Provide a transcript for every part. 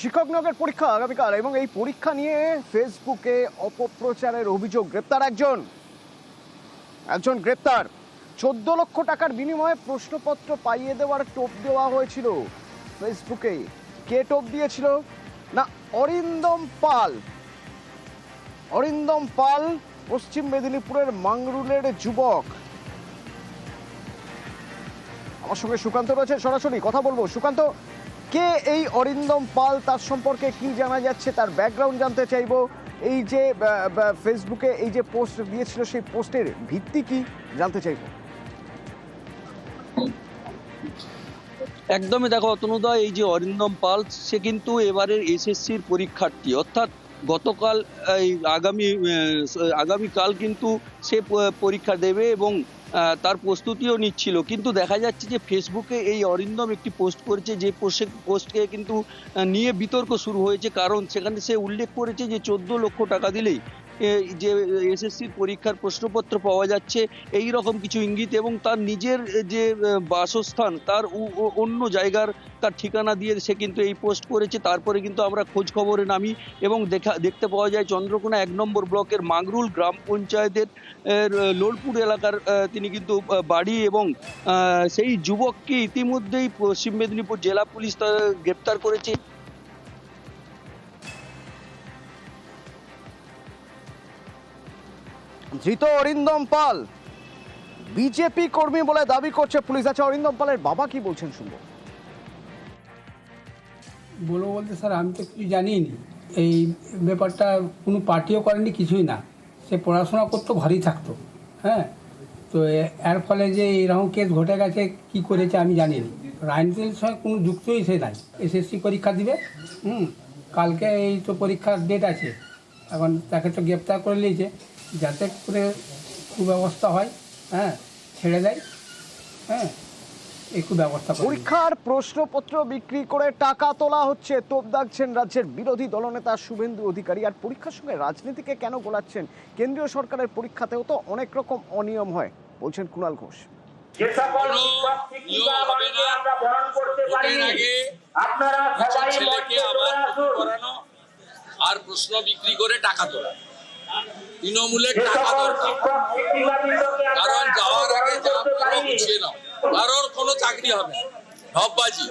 শিক্ষক নিয়োগের পরীক্ষা আগামীকাল এবং এই পরীক্ষা নিয়ে ফেসবুকে অপপ্রচারের অভিযোগ। গ্রেপ্তার একজন। একজন গ্রেপ্তার। চোদ্দ লক্ষ টাকার বিনিময়ে প্রশ্নপত্র পাইয়ে দেওয়ার টোপ দেওয়া হয়েছিল ফেসবুকে। কে টোপ দিয়েছিল? না, অরিন্দম পাল। অরিন্দম পাল, পশ্চিম মেদিনীপুরের মাংরুলের যুবক। আমার সঙ্গে সুকান্ত রয়েছে। সরাসরি কথা বলব। সুকান্ত কে এই অরিন্দম পাল, তার সম্পর্কে কি জানা যাচ্ছে, তার ব্যাকগ্রাউন্ড জানতে চাইব। এই যে ফেসবুকে এই যে পোস্ট দিয়েছিল, সেই পোস্টের ভিত্তি কি জানতে চাইব। একদমই দেখো অতনুদা এই যে অরিন্দম পাল, সে কিন্তু এবারের এসএসসির পরীক্ষার্থী। অর্থাৎ গতকাল, এই আগামী আগামীকাল কিন্তু সে পরীক্ষা দেবে এবং তার প্রস্তুতিও নিচ্ছিল। কিন্তু দেখা যাচ্ছে যে ফেসবুকে এই অরিন্দম একটি পোস্ট করেছে, যে পোস্টে পোস্টকে কিন্তু নিয়ে বিতর্ক শুরু হয়েছে। কারণ সেখানে সে উল্লেখ করেছে যে চোদ্দ লক্ষ টাকা দিলেই যে এসএসসির পরীক্ষার প্রশ্নপত্র পাওয়া যাচ্ছে, এই রকম কিছু ইঙ্গিত এবং তার নিজের যে বাসস্থান, তার অন্য জায়গার তার ঠিকানা দিয়ে সে কিন্তু এই পোস্ট করেছে। তারপরে কিন্তু আমরা খোঁজ খবরে নামি এবং দেখা, দেখতে পাওয়া যায় চন্দ্রকোনা এক নম্বর ব্লকের মাগরুল গ্রাম পঞ্চায়েতের লোলপুর এলাকার তিনি কিন্তু বাড়ি এবং সেই যুবককে ইতিমধ্যেই পশ্চিম মেদিনীপুর জেলা পুলিশ গ্রেপ্তার করেছে। ধৃত অরিন্দম পাল। বিজেপি কর্মী বলে দাবি করছে পুলিশ। আছে অরিন্দম পালের বাবা কি বলছেন শুনব। বলব বলতে স্যার, আমি তো কিছু জানিই নি এই ব্যাপারটা কোনো পার্টিও করেনি কিছুই না। সে পড়াশোনা করতো, ঘরেই থাকতো। হ্যাঁ? তো এর ফলে যে এরকম কেস ঘটে গেছে, কি করেছে আমি জানি না রাজনীতির সঙ্গে কোনো যুক্তই সে নাই। এসএসসি পরীক্ষা দিবে, হুম? কালকে এই তো পরীক্ষার ডেট আছে। এখন তাকে তো গ্রেপ্তার করে নিয়েছে। যাতে করে সুব্যবস্থা হয় হ্যাঁ ছেড়ে দেয় হ্যাঁ একটু ব্যবস্থা পরীক্ষার প্রশ্নপত্র বিক্রি করে টাকা তোলা হচ্ছে। তোপ দাগছেন রাজ্যের বিরোধী দলনেতা শুভেন্দু অধিকারী। আর পরীক্ষার সঙ্গে রাজনীতিকে কেন গোলাচ্ছেন? কেন্দ্রীয় সরকারের পরীক্ষাতেও তো অনেক রকম অনিয়ম হয় বলছেন কুণাল ঘোষ। যে সকল। আমরা করতে আপনারা সবাই আর প্রশ্ন বিক্রি করে টাকা তোলা। তৃণমূলের টাকা দরকার। কারণ যাওয়ার আগে যা গুছিয়ে নাও। কারোর কোনো চাকরি হবে ঢপবাজি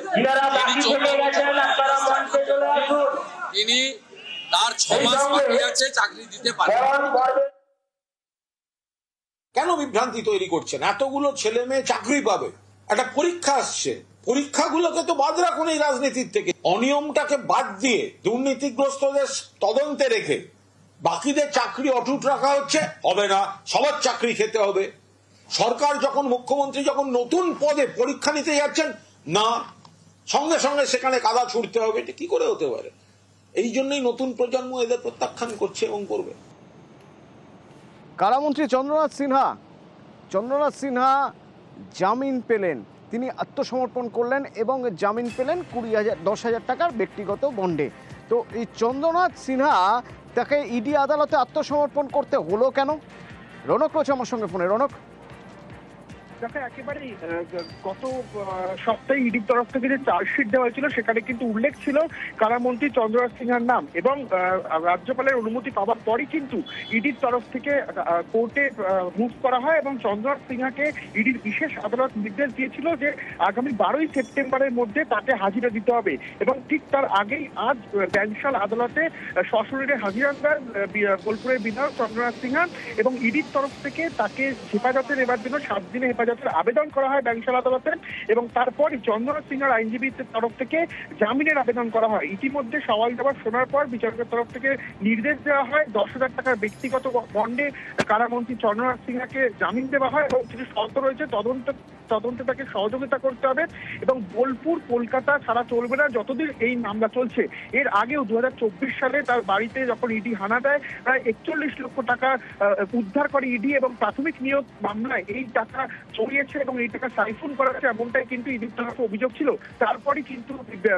তিনি তার ছ মাস বাকি আছে চাকরি দিতে পারে বরণ করবে কেন বিভ্রান্তি তৈরি করছেন? এতগুলো ছেলে মেয়ে চাকরি পাবে। একটা পরীক্ষা আসছে। পরীক্ষাগুলোকে তো বাদ রাখুন এই রাজনীতির থেকে। অনিয়মটাকে বাদ দিয়ে দুর্নীতিগ্রস্তদের তদন্তে রেখে বাকিদের চাকরি অটুট রাখা হচ্ছে, হবে না, সবার চাকরি খেতে হবে। সরকার যখন, মুখ্যমন্ত্রী যখন নতুন পদে পরীক্ষা নিতে যাচ্ছেন, না, সঙ্গে সঙ্গে সেখানে কাদা ছুটতে হবে, এটা কি করে হতে পারে? এই জন্যই নতুন প্রজন্ম এদের প্রত্যাখ্যান করছে এবং করবে। কারামন্ত্রী চন্দ্রনাথ সিনহা চন্দ্রনাথ সিনহা জামিন পেলেন। তিনি আত্মসমর্পণ করলেন এবং জামিন পেলেন কুড়ি হাজার, দশ হাজার টাকার ব্যক্তিগত বন্ডে। তো এই চন্দ্রনাথ সিনহা তাকে ইডি আদালতে আত্মসমর্পণ করতে হলো কেন? রনক রয়েছে আমার সঙ্গে ফোনে। রনক? দেখো, একেবারেই গত সপ্তাহে ইডির তরফ থেকে যে চার্জশিট দেওয়া হয়েছিল, সেখানে কিন্তু উল্লেখ ছিল কারামন্ত্রী চন্দ্ররাজ সিনহার নাম এবং রাজ্যপালের অনুমতি পাওয়ার পরই কিন্তু ইডির তরফ থেকে কোর্টে মুভ করা হয় এবং চন্দ্ররাজ সিনহাকে ইডির বিশেষ আদালত নির্দেশ দিয়েছিল যে আগামী বারোই সেপ্টেম্বরের মধ্যে তাকে হাজিরা দিতে হবে এবং ঠিক তার আগেই আজ ব্যাংশাল আদালতে সশরীরে হাজিরা দেন বোলপুরের বিধায়ক চন্দ্রনাথ সিনহা এবং ইডির তরফ থেকে তাকে হেফাজতে নেবার জন্য সাত দিনে হেফাজতের আবেদন করা হয় ব্যাংশাল আদালতে এবং তারপর চন্দ্রনাথ সিনহার আইনজীবীদের তরফ থেকে জামিনের আবেদন করা হয়। ইতিমধ্যে সওয়াল জবাব শোনার পর বিচারকের তরফ থেকে নির্দেশ দেওয়া হয়, দশ হাজার টাকার ব্যক্তিগত বন্ডে কারামন্ত্রী চন্দ্রনাথ সিনহাকে জামিন দেওয়া হয় এবং কিছু শর্ত রয়েছে তদন্ত তদন্তে তাকে সহযোগিতা করতে হবে এবং বোলপুর কলকাতা ছাড়া চলবে না যতদিন এই মামলা চলছে এর আগেও দু হাজার চব্বিশ সালে তার বাড়িতে যখন ইডি হানা দেয় প্রায় একচল্লিশ লক্ষ টাকা উদ্ধার করে ইডি এবং প্রাথমিক নিয়োগ মামলায় এই টাকা চড়িয়েছে এবং এই টাকা সাইফুন করা হচ্ছে এমনটাই কিন্তু ইডির তরফে অভিযোগ ছিল তারপরই কিন্তু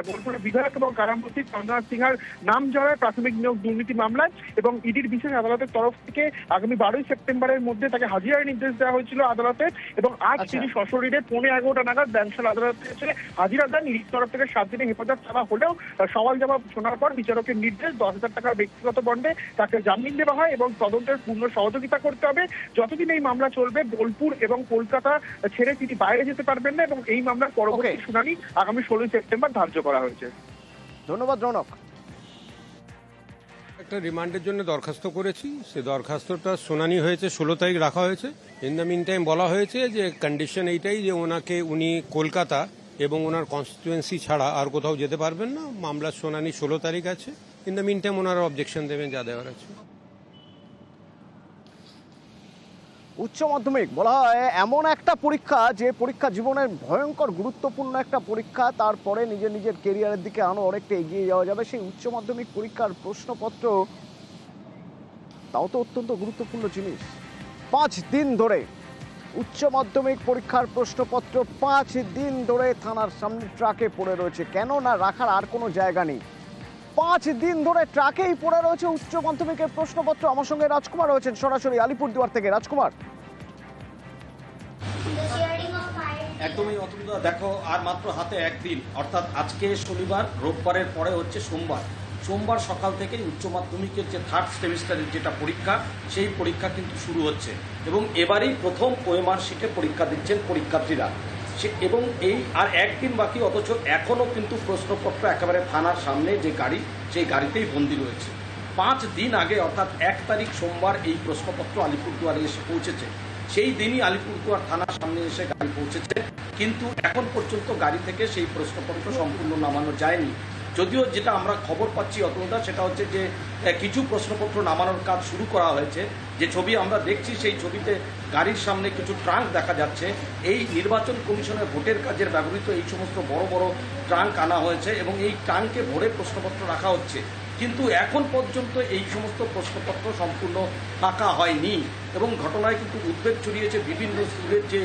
বোলপুরের বিধায়ক এবং কারামন্ত্রী চন্দ্রনাথ সিংহার নাম জড়ায় প্রাথমিক নিয়োগ দুর্নীতি মামলায় এবং ইডির বিশেষ আদালতের তরফ থেকে আগামী বারোই সেপ্টেম্বরের মধ্যে তাকে হাজিরার নির্দেশ দেওয়া হয়েছিল আদালতে এবং আজ আচ্ছা। তিনি সশরীরে শরীরে পৌনে এগারোটা নাগাদ ব্যাংশাল আদালতে এসে হাজিরা দেন। ইডির তরফ থেকে সাত দিনে হেফাজত চাওয়া হলেও সওয়াল জবাব শোনার পর বিচারকের নির্দেশ দশ হাজার টাকার ব্যক্তিগত বন্ডে তাকে জামিন দেওয়া হয় এবং তদন্তের পূর্ণ সহযোগিতা করতে হবে। যতদিন এই মামলা চলবে বোলপুর এবং কলকাতা ছেড়ে তিনি বাইরে যেতে পারবেন না এবং এই মামলার পরবর্তী শুনানি আগামী ষোলোই সেপ্টেম্বর ধার্য করা হয়েছে। ধন্যবাদ রনক। একটা রিমান্ডের জন্য দরখাস্ত করেছি। সে দরখাস্তটা শুনানি হয়েছে ষোলো তারিখ রাখা হয়েছে। ইন দ্য মিন টাইম বলা হয়েছে যে কন্ডিশন এইটাই যে ওনাকে উনি কলকাতা এবং ওনার কনস্টিটুয়েন্সি ছাড়া আর কোথাও যেতে পারবেন না। মামলার শুনানি ষোলো তারিখ আছে। ইন দ্য মিন টাইম ওনারা অবজেকশন দেবেন, যা দেওয়ার আছে। উচ্চ মাধ্যমিক, বলা হয় এমন একটা পরীক্ষা যে পরীক্ষা জীবনের ভয়ঙ্কর গুরুত্বপূর্ণ একটা পরীক্ষা, তারপরে নিজের নিজের কেরিয়ারের দিকে আরও অনেকটা এগিয়ে যাওয়া যাবে। সেই উচ্চ মাধ্যমিক পরীক্ষার প্রশ্নপত্র, তাও তো অত্যন্ত গুরুত্বপূর্ণ জিনিস। পাঁচ দিন ধরে উচ্চ মাধ্যমিক পরীক্ষার প্রশ্নপত্র পাঁচ দিন ধরে থানার সামনে ট্রাকে পড়ে রয়েছে। কেন না রাখার আর কোনো জায়গা নেই। পাঁচ দিন ধরে ট্রাকেই পড়ে রয়েছে উচ্চ মাধ্যমিকের প্রশ্নপত্র। আমার সঙ্গে রাজকুমার রয়েছেন সরাসরি আলিপুরদুয়ার থেকে। রাজকুমার। একদমই অতুলদা দেখো, আর মাত্র হাতে একদিন। অর্থাৎ আজকে শনিবার, রোববারের পরে হচ্ছে সোমবার। সোমবার সকাল থেকেই উচ্চ মাধ্যমিকের যে থার্ড সেমিস্টারের যেটা পরীক্ষা, সেই পরীক্ষা কিন্তু শুরু হচ্ছে। এবং এবারেই প্রথম ওএমআর শিটে পরীক্ষা দিচ্ছেন পরীক্ষার্থীরা। সে এবং এই আর একদিন বাকি, অথচ এখনও কিন্তু প্রশ্নপত্র একেবারে থানার সামনে যে গাড়ি, সেই গাড়িতেই বন্দি রয়েছে। পাঁচ দিন আগে, অর্থাৎ এক তারিখ সোমবার, এই প্রশ্নপত্র আলিপুরদুয়ারে এসে পৌঁছেছে। সেই দিনই আলিপুরদুয়ার থানার সামনে এসে গাড়ি পৌঁছেছে। কিন্তু এখন পর্যন্ত গাড়ি থেকে সেই প্রশ্নপত্র সম্পূর্ণ নামানো যায়নি। যদিও যেটা আমরা খবর পাচ্ছি অতটা, সেটা হচ্ছে যে কিছু প্রশ্নপত্র নামানোর কাজ শুরু করা হয়েছে। যে ছবি আমরা দেখছি, সেই ছবিতে গাড়ির সামনে কিছু ট্রাঙ্ক দেখা যাচ্ছে। এই নির্বাচন কমিশনের ভোটের কাজের ব্যবহৃত এই সমস্ত বড় বড় ট্রাঙ্ক আনা হয়েছে এবং এই ট্রাঙ্কে ভরে প্রশ্নপত্র রাখা হচ্ছে। কিন্তু এখন পর্যন্ত এই সমস্ত প্রশ্নপত্র সম্পূর্ণ ফাঁকা হয়নি এবং ঘটনায় কিন্তু উদ্বেগ ছড়িয়েছে বিভিন্ন স্কুলের যে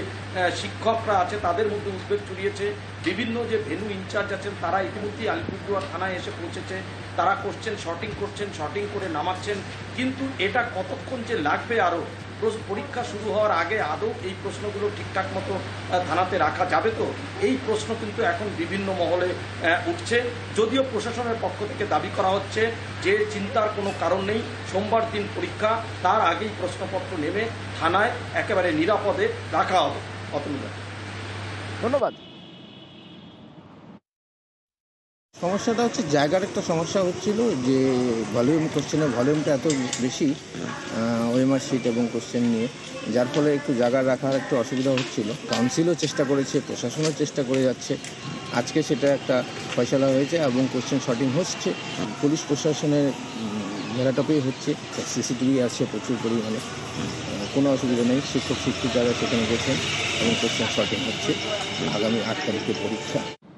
শিক্ষকরা আছে তাদের মধ্যে উদ্বেগ ছড়িয়েছে। বিভিন্ন যে ভেনু ইনচার্জ আছেন তারা ইতিমধ্যেই আলিপুরদুয়ার থানায় এসে পৌঁছেছে। তারা করছেন শটিং করছেন শটিং করে নামাচ্ছেন। কিন্তু এটা কতক্ষণ যে লাগবে আরও পরীক্ষা শুরু হওয়ার আগে আদৌ এই প্রশ্নগুলো ঠিকঠাক মতো থানাতে রাখা যাবে তো? এই প্রশ্ন কিন্তু এখন বিভিন্ন মহলে উঠছে। যদিও প্রশাসনের পক্ষ থেকে দাবি করা হচ্ছে যে চিন্তার কোনো কারণ নেই। সোমবার দিন পরীক্ষা, তার আগেই প্রশ্নপত্র নেমে থানায় একেবারে নিরাপদে রাখা হবে। অতনুদা। ধন্যবাদ। সমস্যাটা হচ্ছে, জায়গার একটা সমস্যা হচ্ছিল যে ভলিউম কোশ্চেনের ভলিউমটা এত বেশি ওয়েমার শিট এবং কোশ্চেন নিয়ে। যার ফলে একটু জায়গা রাখার একটু অসুবিধা হচ্ছিল। কাউন্সিলও চেষ্টা করেছে, প্রশাসনও চেষ্টা করে যাচ্ছে। আজকে সেটা একটা ফয়সলা হয়েছে এবং কোশ্চেন শর্টিং হচ্ছে। পুলিশ প্রশাসনের ঘেরাটপেই হচ্ছে। সিসিটিভি আছে প্রচুর পরিমাণে। কোনো অসুবিধা নেই। শিক্ষক, শিক্ষিকারা সেখানে গেছেন এবং কোশ্চেন শর্টিং হচ্ছে। আগামী আট তারিখে পরীক্ষা।